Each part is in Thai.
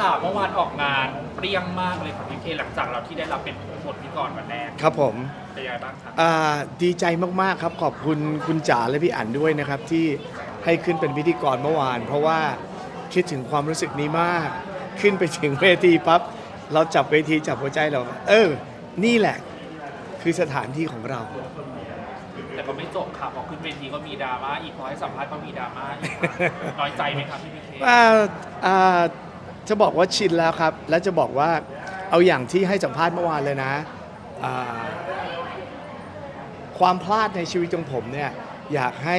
ค่ะเมื่อวานออกงานเปรี้ยงมากเลยค่ะพี่เคหลังจากเราที่ได้รับเป็นบทพิธีกรวันแรกครับผมเป็นยังไงบ้างคะอ่าดีใจมากๆครับขอบคุณคุณจ๋าและพี่อั๋นด้วยนะครับ ที่ให้ขึ้นเป็นพิธีกรเมื่อวาน เพราะว่าคิดถึงความรู้สึกนี้มาก ขึ้นไปถึงเวทีปั๊บเราจับเวทีจับหัวใจเรา เออ นี่แหละ คือสถานที่ของเรา แต่ก็ไม่จบค่ะพอขึ้นเวทีก็มีดราม่าอีกพอให้สัมภาษณ์ก็มีดราม่าอีกค่ะน้อยใจไหมครับพี่พีเคอ่าอ่า จะบอกว่าชินแล้วครับ และจะบอกว่าเอาอย่างที่ให้สัมภาษณ์เมื่อวานเลยนะอ่าความพลาดในชีวิตของผมเนี่ยอยากให้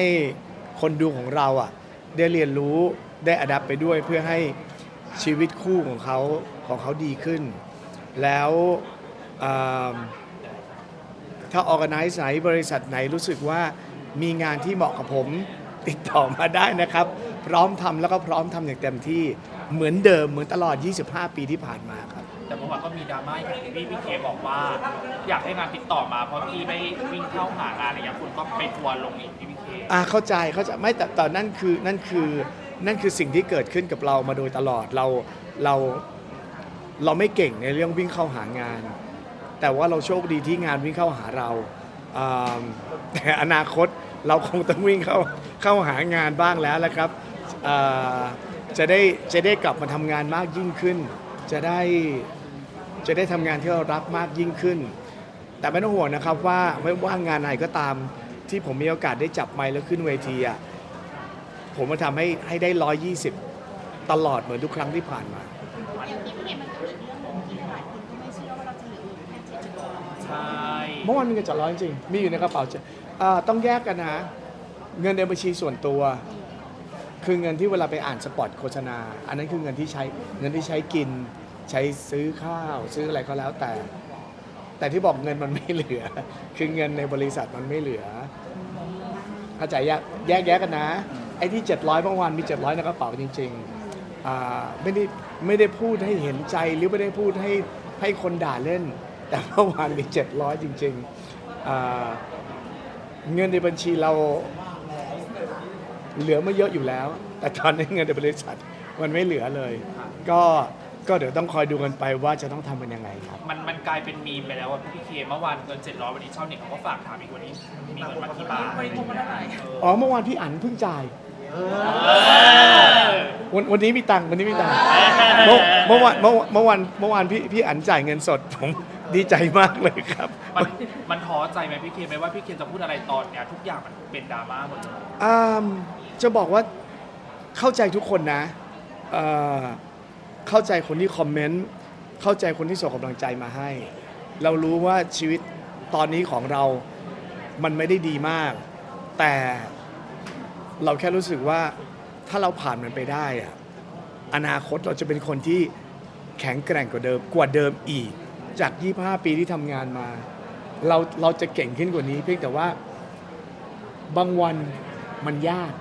คนดูของเราอะได้เรียนรู้ได้อดับไปด้วยเพื่อให้ชีวิตคู่ของเขาของเขาดีขึ้น แล้วอ่าถ้าออ g a ไนซ์ไหนบริษัทไหนรู้สึกว่ามีงานที่เหมาะกับผมติดต่อมาได้นะครับ พร้อมทำแล้วก็พร้อมทำอย่างเต็มที่ เหมือนเดิมเหมือนตลอด 25 ปีที่ผ่านมาครับ แต่เมื่อวานก็มีดราม่าอีกพี่พีเคบอกว่า อยากให้งานติดต่อมาเพราะพี่ไม่วิ่งเข้าหางานอะไรอย่างเงี้ยคุณก็ไปทัวร์ลงอีกพี่พีเคอ่าเข้าใจเข้าใจไม่แต่ตอนนั่นคือนั่นคือนั่นคือสิ่งที่เกิดขึ้นกับเรามาโดยตลอดเราเราเราไม่เก่งในเรื่องวิ่งเข้าหางาน แต่ว่าเราโชคดีที่งานวิ่งเข้าหาเราอ่าแต่อนาคตเราคงต้องวิ่งเข้าเข้าหางานบ้างแล้วละครับอ่า จะได้จะได้กลับมาทำงานมากยิ่งขึ้น จะได้จะได้ทำงานที่เรารักมากยิ่งขึ้น แต่ไม่ต้องห่วงนะครับว่าไม่ว่างานไหนก็ตามที่ผมมีโอกาสได้จับไมค์แล้วขึ้นเวทีอะผมมาทำให้ให้ได้ 120 ตลอดเหมือนทุกครั้งที่ผ่านมา อย่างที่พี่เห็นมันก็มีเรื่องหนึ่งที่หลายคนก็ไม่เชื่อว่าเราจะเหลืออยู่แค่เจ็ดจุดร้อยใช่ เมื่อวานมีเงินจัดร้อยจริงมีอยู่ในกระเป๋าเจอ่าต้องแยกกันนะ เงินในบัญชีส่วนตัว คือเงินที่เวลาไปอ่านสปอตโฆษณา อันนั้นคือเงินที่ใช้เงินที่ใช้กิน ใช้ซื้อข้าว ซื้ออะไรก็แล้วแต่ แต่ที่บอกเงินมันไม่เหลือ คือเงินในบริษัทมันไม่เหลือเข้าใจแยกแยกแยกกันนะไอ้ที่ 700เมื่อวานมี 700ในกระเป๋าจริงๆไม่ได้ไม่ได้พูดให้เห็นใจหรือไม่ได้พูดให้ให้คนด่าเล่น แต่เมื่อวานมี 700 จริงๆเงินในบัญชีเรา เหลือไม่เยอะอยู่แล้ว แต่ตอนนี้เงินในบริษัทมันไม่เหลือเลย ก็ก็เดี๋ยวต้องคอยดูกันไปว่าจะต้องทำเป็นยังไงครับ มันมันกลายเป็นมีมไปแล้วว่าพี่พีเคเมื่อวานเกิน700วันนี้ชาวเน็ตเขาก็ฝากถามอีกวันนี้มีเงินมากี่บาทอ๋อเมื่อวานพี่อันเพิ่งจ่ายวันวันนี้มีตังค์วันนี้มีตังค์เมื่อเมื่อวานเมื่อเมื่อวันเมื่อวานพี่พี่อันจ่ายเงินสดผมดีใจมากเลยครับ มันมันท้อใจไหมพี่เคไหมว่าพี่เคจะพูดอะไรตอนเนี้ยทุกอย่างมันเป็นดราม่าหมดเลยอ่า จะบอกว่าเข้าใจทุกคนนะเอ่อเข้าใจคนที่คอมเมนต์เข้าใจคนที่ส่งกำลังใจมาให้ เรารู้ว่าชีวิตตอนนี้ของเรามันไม่ได้ดีมาก แต่เราแค่รู้สึกว่าถ้าเราผ่านมันไปได้อะอนาคตเราจะเป็นคนที่แข็งแกร่งกว่าเดิมกว่าเดิมอีก จาก 25 ปีที่ทำงานมา เราเราจะเก่งขึ้นกว่านี้ เพียงแต่ว่าบางวันมันยาก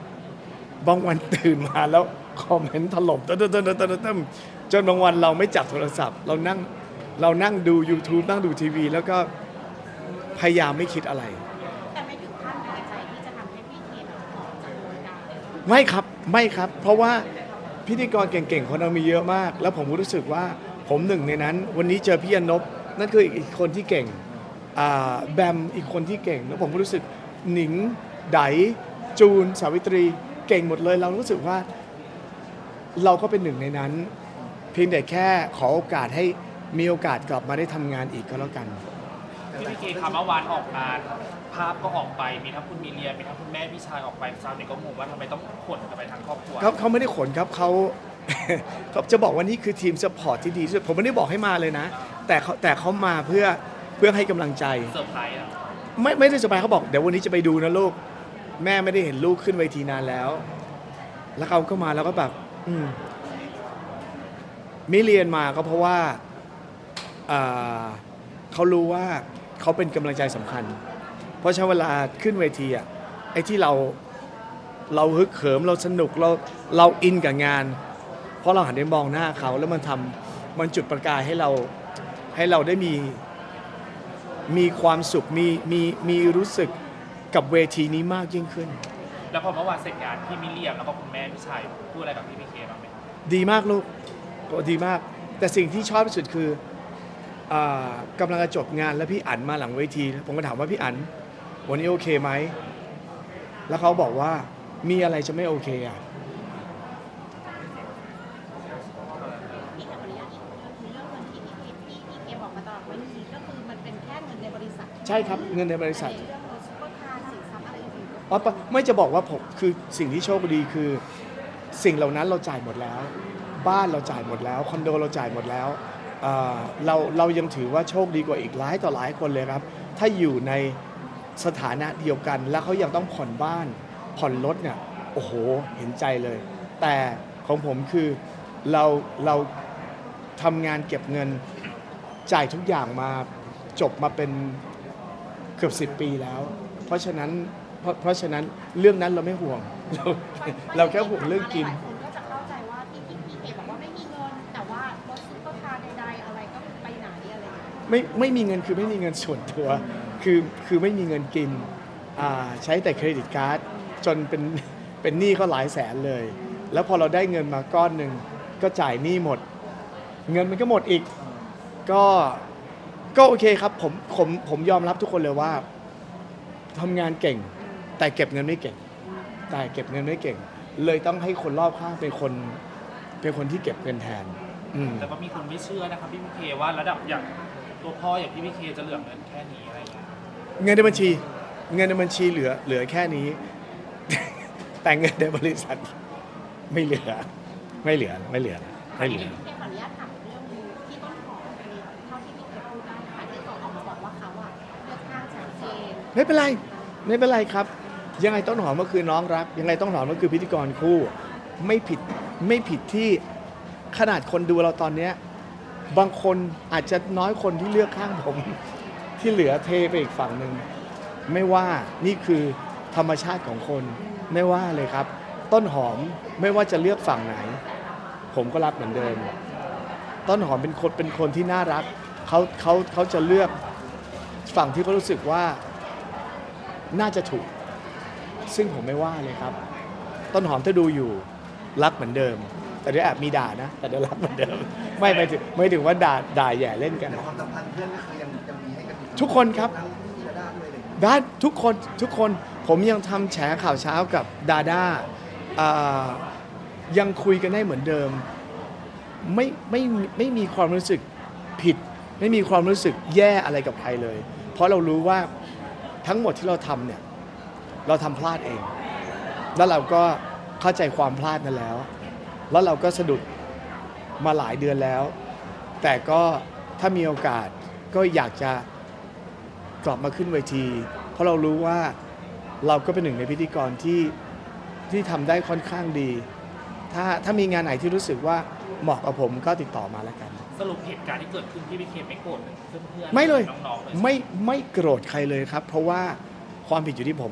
บางวันตื่นมาแล้วคอมเมนต์ถล่มตึ้มตึ้มตึ้มตึ้มตึ้มจนบางวันเราไม่จับโทรศัพท์ เรานั่งเรานั่งดู YouTube นั่งดูทีวี แล้วก็พยายามไม่คิดอะไร แต่ไม่ถึงขั้นน้อยใจที่จะทำให้พี่เคแบบออกจากวงการเลยไม่ครับไม่ครับ เพราะว่าพิธีกรเก่งๆคนเรามีเยอะมาก แล้วผมก็รู้สึกว่าผมหนึ่งในนั้น วันนี้เจอพี่อนบนั่นคืออีกคนที่เก่งอ่าแบมอีกคนที่เก่ง แล้วผมก็รู้สึกหนิงไดจูนสาวิตรี เก่งหมดเลย เรารู้สึกว่าเราก็เป็นหนึ่งในนั้น เพียงแต่แค่ขอโอกาสให้มีโอกาสกลับมาได้ทำงานอีกก็แล้วกันพี่พีเคคะเมื่อวานออกงานภาพก็ออกไปมีทั้งคุณมีเลียมีทั้งคุณแม่พี่ชายออกไปชาวเน็ตก็งงว่าทำไมต้องขนกันไปทั้งครอบครัวเขาเขาไม่ได้ขนครับเขา เขาจะบอกว่านี่คือทีมสปอร์ตที่ดีที่สุดผมไม่ได้บอกให้มาเลยนะ แต่เขาแต่เขามาเพื่อเพื่อให้กำลังใจ เซอร์ไพรส์อะ ไม่ไม่ได้สบายเขาบอกเดี๋ยววันนี้จะไปดูนะลูก แม่ไม่ได้เห็นลูกขึ้นเวทีนานแล้ว แล้วเขาก็มาแล้วก็แบบ อืมมิเรียนมาก็เพราะว่าเขารู้ว่าเขาเป็นกำลังใจสำคัญ เพราะฉะนั้เวลาขึ้นเวทีอะไอ้ที่เราเราฮึกเหิมเราสนุกเราเราอินกับงาน เพราะเราหันไปมองหน้าเขาแล้วมันทำมันจุดประกายให้เราให้เราได้มีมีความสุขมีมีมีรู้สึก กับเวทีนี้มากยิ่งขึ้น แล้วพอเมื่อวานเสร็จงานพี่มิเลียมแล้วก็คุณแม่พี่ชายพูดอะไรกับพี่พีเคบ้างไหมดีมากลูกโอ้ดีมาก แต่สิ่งที่ชอบที่สุดคืออากำลังจะจบงานแล้วพี่อั๋นมาหลังเวที ผมก็ถามว่าพี่อั๋นวันนี้โอเคไหม แล้วเขาบอกว่ามีอะไรจะไม่โอเคอะพี่ขออนุญาตอีกเรื่องคือเรื่องเงินที่พี่เคที่พี่เคบอกมาตลอดว่าจริงๆก็คือมันเป็นแค่เงินในบริษัทใช่ครับเงินในบริษัทแต่ในเรื่อง อ๋อปะไม่จะบอกว่าผมคือสิ่งที่โชคดีคือ สิ่งเหล่านั้นเราจ่ายหมดแล้ว บ้านเราจ่ายหมดแล้วคอนโดเราจ่ายหมดแล้วเอ่อเราเรายังถือว่าโชคดีกว่าอีกหลายต่อหลายคนเลยครับ ถ้าอยู่ในสถานะเดียวกัน แล้วเขายังต้องผ่อนบ้านผ่อนรถเนี่ยโอ้โหเห็นใจเลย แต่ของผมคือเราเราทำงานเก็บเงินจ่ายทุกอย่างมาจบมาเป็นเกือบ10 ปีแล้ว เพราะฉะนั้น เพราะเพราะฉะนั้นเรื่องนั้นเราไม่ห่วง เราเราแค่ห่วงเรื่องกิน หลายคนก็จะเข้าใจว่าที่พี่พี่เคบอกว่าไม่มีเงิน แต่ว่ารถซุปเปอร์คาร์ใดๆอะไรก็ไปไหนอะไรอย่างเงี้ย ไม่ไม่มีเงินคือไม่มีเงินส่วนตัว คือคือไม่มีเงินกินอ่าใช้แต่เครดิตการ์ดจนเป็นเป็นหนี้ก็หลายแสนเลย แล้วพอเราได้เงินมาก้อนหนึ่งก็จ่ายหนี้หมด เงินมันก็หมดอีก ก็ก็โอเคครับผมผมผมยอมรับทุกคนเลยว่าทำงานเก่ง แต่เก็บเงินไม่เก่ง แต่เก็บเงินไม่เก่ง เลยต้องให้คนรอบข้างเป็นคนเป็นคนที่เก็บเงินแทนอืม แต่ก็มีคนไม่เชื่อนะครับพี่พีเคว่าระดับอย่างตัวพ่ออย่างพี่พีเคจะเหลือเงินแค่นี้อะไรเงี้ยเงินในบัญชี เงินในบัญชีเหลือเหลือแค่นี้ แต่เงินในบริษัท ไม่เหลือ ไม่เหลือไม่เหลือไม่เหลือพี่เคขออนุญาตถามเรื่องนึงที่ต้นหอมอันนี้เท่าที่พี่เคพูดได้นะคะที่เขาออกมาบอกว่าเขาอะเลือกข้างชัดเจน ไม่เป็นไร ไม่เป็นไรครับ ยังไงต้นหอมก็คือน้องรัก ยังไงต้นหอมก็คือพิธีกรคู่ ไม่ผิดไม่ผิดที่ขนาดคนดูเราตอนเนี้ยบางคนอาจจะน้อยคนที่เลือกข้างผม ที่เหลือเทไปอีกฝั่งหนึ่งไม่ว่านี่คือธรรมชาติของคนไม่ว่าเลยครับ ต้นหอมไม่ว่าจะเลือกฝั่งไหน ผมก็รักเหมือนเดิม ต้นหอมเป็นคนเป็นคนที่น่ารักเขาเขาเขาจะเลือกฝั่งที่เขารู้สึกว่าน่าจะถูก ซึ่งผมไม่ว่าเลยครับ ต้นหอมถ้าดูอยู่รักเหมือนเดิม แต่เดี๋ยวแอบมีด่านะ แต่เดี๋ยวรักเหมือนเดิม ไม่ไม่ถึงไม่ถึงว่าด่าด่าแย่เล่นกันแต่นะความสัมพันธ์เพื่อนก็คือยังยังมีให้กันอยู่ทุกคนครับ ทั้งพี่และด้าด้วยเลยด้านทุกคนทุกคนผมยังทำแฉข่าวเช้ากับดาด้าอ่ายังคุยกันได้เหมือนเดิม ไม่ไม่ไม่มีความรู้สึกผิด ไม่มีความรู้สึกแย่อะไรกับใครเลย เพราะเรารู้ว่าทั้งหมดที่เราทำเนี่ย เราทำพลาดเอง แล้วเราก็เข้าใจความพลาดนั้นแล้ว แล้วเราก็สะดุดมาหลายเดือนแล้ว แต่ก็ถ้ามีโอกาสก็อยากจะกลับมาขึ้นเวที เพราะเรารู้ว่าเราก็เป็นหนึ่งในพิธีกรที่ที่ทำได้ค่อนข้างดี ถ้าถ้ามีงานไหนที่รู้สึกว่าเหมาะกับผมก็ติดต่อมาแล้วกัน สรุปเหตุการณ์ที่เกิดขึ้นพี่พีเคไม่โกรธเพื่อนๆไม่เลยน้องๆเลย ไม่ไม่โกรธใครเลยครับ เพราะว่าความผิดอยู่ที่ผม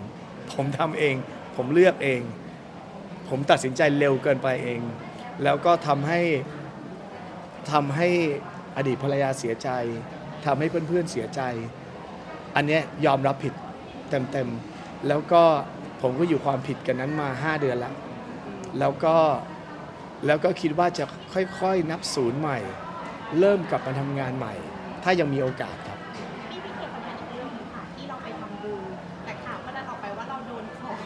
ผมทำเอง ผมเลือกเอง ผมตัดสินใจเร็วเกินไปเอง แล้วก็ทำให้ทำให้อดีตภรรยาเสียใจทำให้เพื่อนๆเสียใจ อันเนี้ยยอมรับผิดเต็มๆ แล้วก็ผมก็อยู่ความผิดกันนั้นมา 5 เดือนแล้ว แล้วก็แล้วก็คิดว่าจะค่อยๆนับศูนย์ใหม่ เริ่มกลับมาทำงานใหม่ ถ้ายังมีโอกาสครับ พี่พี่เคปัญหาอีกเรื่องหนึงค่ะที่เราไปทำบุญแต่ข่าวก็ดันออกไปว่าเราโดนของ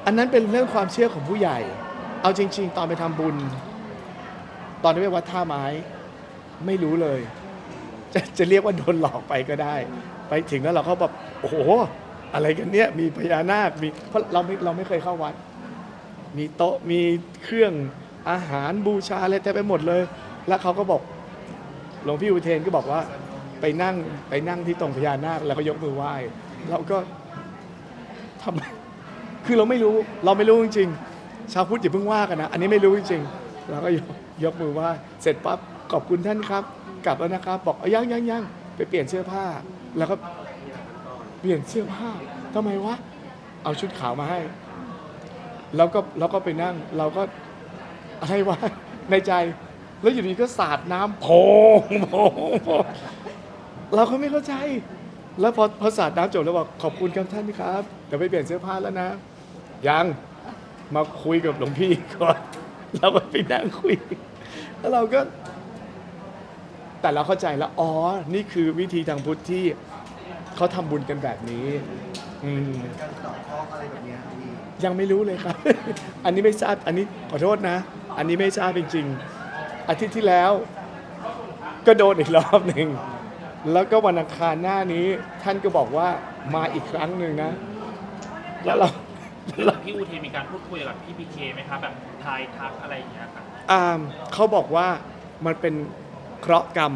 อั นนั้นเป็นเรื่องความเชื่อของผู้ใหญ่ เอาจริง ๆ ตอนไปทำบุญ ตอนที่ไปวัดท่าไม้ ไม่รู้เลย จะจะเรียกว่าโดนหลอกไปก็ได้ ไปถึงแล้วเราก็แบบโอ้โหอะไรกันเนี่ยมีพญานาคมีเพราะเราไม่เราไม่เคยเข้าวัด มีโต๊ะมีเครื่องอาหารบูชาอะไรเต็มไปหมดเลย แล้วเขาก็บอกหลวงพี่อุเทนก็บอกว่าไปนั่งไปนั่งที่ตรงพญานาคแล้วก็ยกมือไหว้เราก็ทำไม คือเราไม่รู้เราไม่รู้จริงๆชาวพุทธอย่าเพิ่งว่ากันนะ อันนี้ไม่รู้จริงๆเราก็ยกยกมือไหว้เสร็จปั๊บขอบคุณท่านครับ กลับแล้วนะครับ บอกเอายังยังยังไปเปลี่ยนเสื้อผ้า แล้วก็เปลี่ยนเสื้อผ้าทำไมวะเอาชุดขาวมาให้ แล้วก็แล้วก็ไปนั่ง เราก็อะไรวะในใจ แล้วอยู่ดีก็สาดน้ำโพงโพงโพงเราก็ไม่เข้าใจ แล้วพอพอสาดน้ำจบแล้วบอกขอบคุณครับท่านครับเดี๋ยวไปเปลี่ยนเสื้อผ้าแล้วนะ ยังมาคุยกับหลวงพี่ก่อนเราก็ไปนั่งคุย แล้วเราก็ แต่เราเข้าใจแล้วอ๋อ นี่คือวิธีทางพุทธที่เขาทำบุญกันแบบนี้ อืม การต่อทออะไรแบบเนี้ยพี่ยังไม่รู้เลยครับ อันนี้ไม่ทราบ อันนี้ขอโทษนะ อันนี้ไม่ทราบจริงๆ อาทิตย์ที่แล้ว ก็โดนอีกรอบหนึ่ง แล้วก็วันอังคารหน้านี้ ท่านก็บอกว่ามาอีกครั้งหนึ่งนะ แล้วเรา แล้วพี่อูเทมีการพูดคุยกับพี่พีเคไหมคะแบบทายทักอะไรอย่างเงี้ยค่ะอามเขาบอกว่ามันเป็นเคราะห์กรรม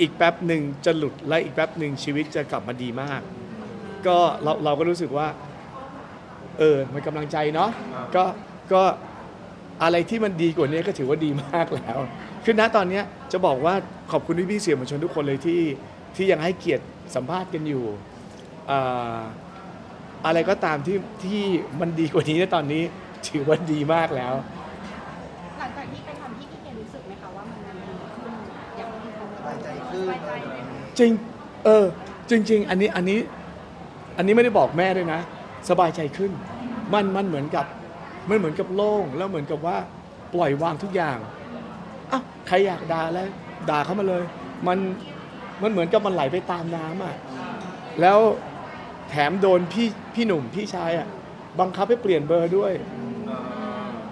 อีกแป๊บหนึ่งจะหลุดและอีกแป๊บหนึ่งชีวิตจะกลับมาดีมาก ก็เราเราก็รู้สึกว่า เออมันกำลังใจเนาะก็ก็อะไรที่มันดีกว่านี้ก็ถือว่าดีมากแล้วคือณตอนเนี้ยจะบอกว่าขอบคุณพี่พี่ๆสื่อมวลชนทุกคนเลยที่ที่ยังให้เกียรติสัมภาษณ์กันอยู่อ่า อะไรก็ตามที่ที่มันดีกว่านี้ในตอนนี้ถือว่าดีมากแล้ว หลังจากที่ไปทำที่พี่เครู้สึกไหมคะว่ามันดีขึ้นอย่างที่เขาสบายใจขึ้น สบายใจไหมจริง เออ จริง ๆ อันนี้อันนี้อันนี้ไม่ได้บอกแม่ด้วยนะ สบายใจขึ้น มันมันเหมือนกับมันเหมือนกับโล่งแล้วเหมือนกับว่าปล่อยวางทุกอย่างอ้าวใครอยากด่าแล้วด่าเข้ามาเลย มันมันเหมือนกับมันไหลไปตามน้ำอะแล้ว แถมโดนพี่พี่หนุ่มพี่ชายอะบังคับให้เปลี่ยนเบอร์ด้วย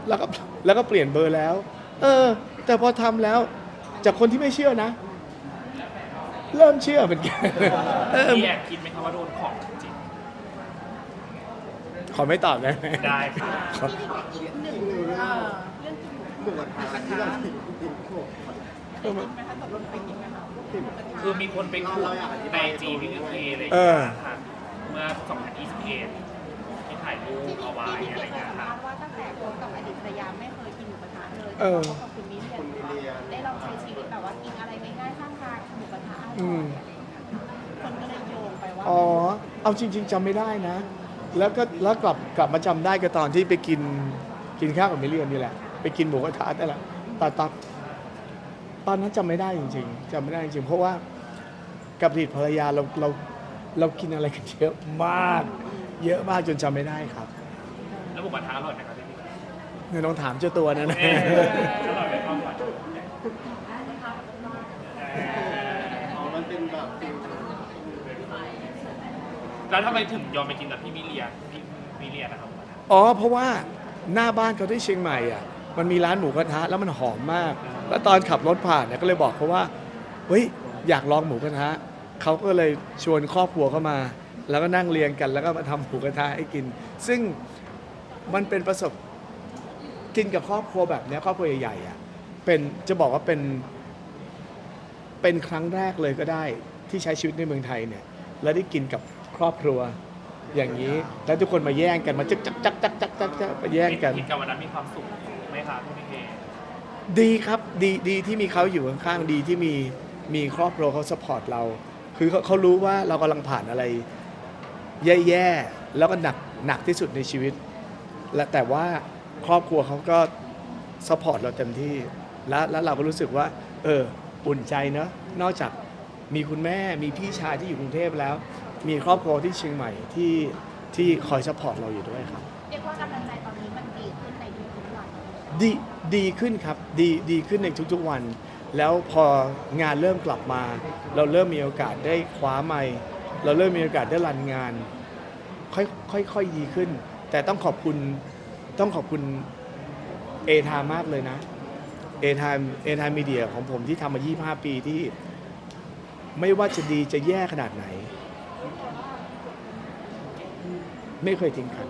แล้วก็แล้วก็เปลี่ยนเบอร์แล้ว เออ แต่พอทำแล้ว จากคนที่ไม่เชื่อนะ เริ่มเชื่อเหมือนกันเออพี่แอบคิดไหมคะว่าโดนของจริงขอไม่ตอบได้ไหมได้ค่ะครับที่พี่เคอีกหนึ่งเอ่อเรื่องกินหมูหมูกระทะที่เรากินกินโขกได้กินไหมคะตกลงไปกินไหมคะคือมีคนไปขุดในจีพี่พีเคอะไรอย่างเอเงี้อยค่ะ เมื่อ 2021 ที่ถ่ายรูปที่พี่เอาไว้ที่พี่อะไรเคยเงี้ยสัมค่ะภาษณ์ว่าตั้งแต่คบกับอดีตภรรยาไม่เคยกินหมูกระทะเลยเออพบกับคุณมิเรียนได้ลองใช้ชีวิตแบบว่ากินอะไรง่ายๆข้างทางหมูกระทะอร่อือยมคนก็เลยโยงไปว่าอ๋อ เอาจริง ๆจำไม่ได้นะ แล้วก็แล้วกลับกลับมาจำได้ก็ตอนที่ไปกินกินข้าวกับมิเลียนนี่แหละ ไปกินหมูกระทะนั่นแหละแต่ตอนตอนนั้นจำไม่ได้จริง ๆจำไม่ได้จริงๆเพราะว่ากับอดีตภรรยาเราเรา เรากินอะไรกันเยอะมาก เยอะมากจนจำไม่ได้ครับ แล้วหมูกระทะอร่อยไหมครับพี่พีเคเนี่ยต้องถามเจ้าตัวนะนะเอออร่อยไหมครับอ๋อมันเป็นแบบฟิลแล้วทำไมถึงยอมไปกินกับพี่มิเลียพี่มิเลียนะครับอ๋อ เพราะว่าหน้าบ้านเขาที่เชียงใหม่อะ มันมีร้านหมูกระทะแล้วมันหอมมาก แล้วตอนขับรถผ่านเนี่ยก็เลยบอกเขาว่า เฮ้ย อยากลองหมูกระทะ เขาก็เลยชวนครอบครัวเข้ามา แล้วก็นั่งเรียงกัน แล้วก็มาทำหมูกระทะให้กิน ซึ่งมันเป็นประสบกินกับครอบครัวแบบเนี้ยครอบครัวใหญ่ๆอะเป็นจะบอกว่าเป็นเป็นครั้งแรกเลยก็ได้ ที่ใช้ชีวิตในเมืองไทยเนี่ยแล้วได้กินกับครอบครัวอย่างนี้ แล้วทุกคนมาแย่งกันมาจักจักจักจักจักจักจักมาแย่งกัน กินกับวันนั้นมีความสุขไหมคะพี่พีเคดีครับดีดีที่มีเขาอยู่ข้างๆดีที่มีมีครอบครัวเขาสปอร์ตเรา คือเขาเขารู้ว่าเรากำลังผ่านอะไร แย่ๆ แล้วก็หนักหนักที่สุดในชีวิต และแต่ว่าครอบครัวเขาก็สปอร์ตเราเต็มที่ แล้วแล้วเราก็รู้สึกว่า เออ อุ่นใจเนอะนอกจากมีคุณแม่ มีพี่ชายที่อยู่กรุงเทพแล้ว มีครอบครัวที่เชียงใหม่ที่ที่คอยสปอร์ตเราอยู่ด้วยครับ เรียกว่ากำลังใจตอนนี้มันดีขึ้นในทุกๆวัน ดีดีขึ้นครับ ดีดีขึ้นในทุกๆวัน แล้วพองานเริ่มกลับมา เราเริ่มมีโอกาสได้คว้าไมค์เราเริ่มมีโอกาสได้รันงาน ค่อยค่อยค่อยดีขึ้น แต่ต้องขอบคุณต้องขอบคุณเอทามากเลยนะเอทามเอทามมีเดียของผมที่ทำมา 25 ปีที่ไม่ว่าจะดีจะแย่ขนาดไหน ไม่เคยทิ้งกัน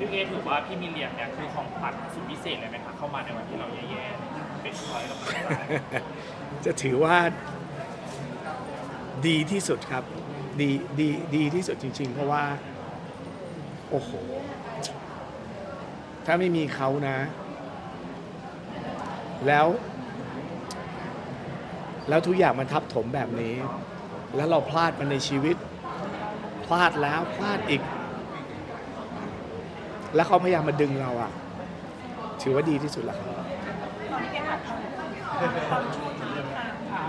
พี่เคถือว่าพี่มิเลียเนี่ยคือของขวัญสุดพิเศษเลยไหมคะเข้ามาในวันที่เราแย่ๆเป็นร้อยกำลังใจจะถือว่าดีที่สุดครับ ดีดีดีที่สุดจริง ๆ เพราะว่า โอ้โห ถ้าไม่มีเขานะ แล้ว แล้วทุกอย่างมันทับถมแบบนี้ แล้วเราพลาดมันในชีวิต พลาดแล้วพลาดอีก แล้วเขาพยายามมาดึงเราอะถือว่าดีที่สุดแล้วครับตอนนี้แกหัดตอนช่วงที่ทางค่ะ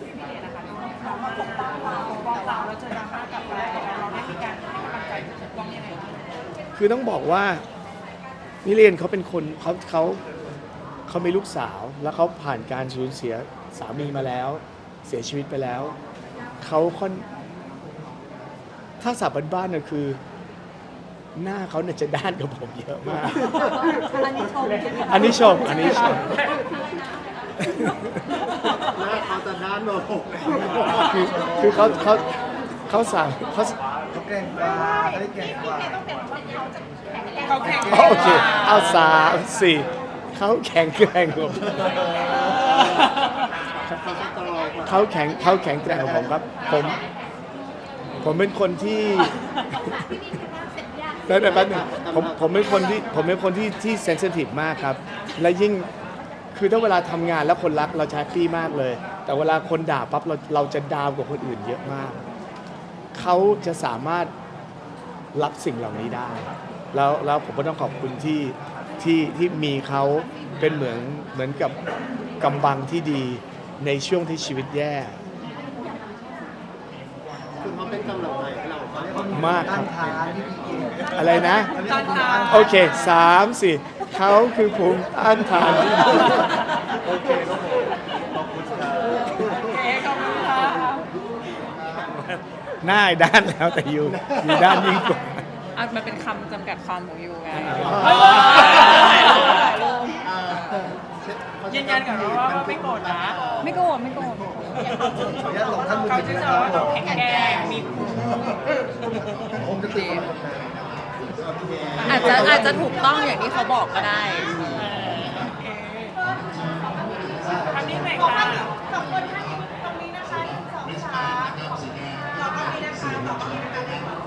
พี่เอนะคะน้องมาปกป้องเราปกป้องเราแล้วเจอดราม่ากลับมาเราได้มีการให้กำลังใจปกป้องยังไงบ้างคือต้องบอกว่านิเรียนเขาเป็นคนเขาเขาเขามีลูกสาว แล้วเขาผ่านการสูญเสียสามีมาแล้ว เสียชีวิตไปแล้วเขาค่อนถ้าสับบ้านๆน่ะคือ หน้าเขาเนี่ยจะด้านกับผมเยอะมาก อันนี้ชมอันนี้ชม อันนี้ชม หน้าเขาจะด้านโนคือคือเขาเขาเขาสั่งเขาเขาเก่งกว่าเขาได้เก่งกว่าต้องเป็นว่าเขาจะแข็งแรงเขาแข่งโอเค เอาสามสี่เขาแข็งแกร่งกว่าผมเขาจะตลอดกว่าเขาแข็งเขาแข็งแกร่งกว่าผมครับ ผม ผมเป็นคนที่ แล้แต่แป๊บนึงผมผมเป็นคนที่ผมเป็นคนที่ที่เซนซิทีฟมากครับ และยิ่งคือถ้าเวลาทำงานแล้วคนรักเราจะแฮปปี้มากเลย แต่เวลาคนด่าปั๊บเราเราจะดาวกว่าคนอื่นเยอะมาก เขาจะสามารถรับสิ่งเหล่านี้ได้ แล้วแล้วผมก็ต้องขอบคุณที่ที่ที่มีเขาเป็นเหมือนเหมือนกับกำบังที่ดีในช่วงที่ชีวิตแย่ เขาเป็นกำลังใจให้เราเขาเรียกว่มากครับต้านทานที่พี่เก่งอะไรนะต้านทานโอเคสามสี่เขาคือภูมิต้านทานที่ดีโอเคครับผมขอบคุณครับหน้าด้านแล้วแต่อยู่อยู่ด้านยิ่งกว่า อะมันเป็นคำจำกัดความของยูไงยืนยันกับเราว่าไม่โกรธนะ ไม่โกรธไม่โกรธ ขออนุญาตลงท่านมือเขาถืจะอเจนะอคว่ารับเราแข็งแกร่งมีภูมิผมจะตีอาจจะอาจจะถูกต้องอย่างที่เขาบอกก็ได้ครั้งนี้ไหนขอคะท่านสองคนท่านตรงนี้นะคะสองขาขอบคุณค่ะขอบคุณนะคะขอบคุณ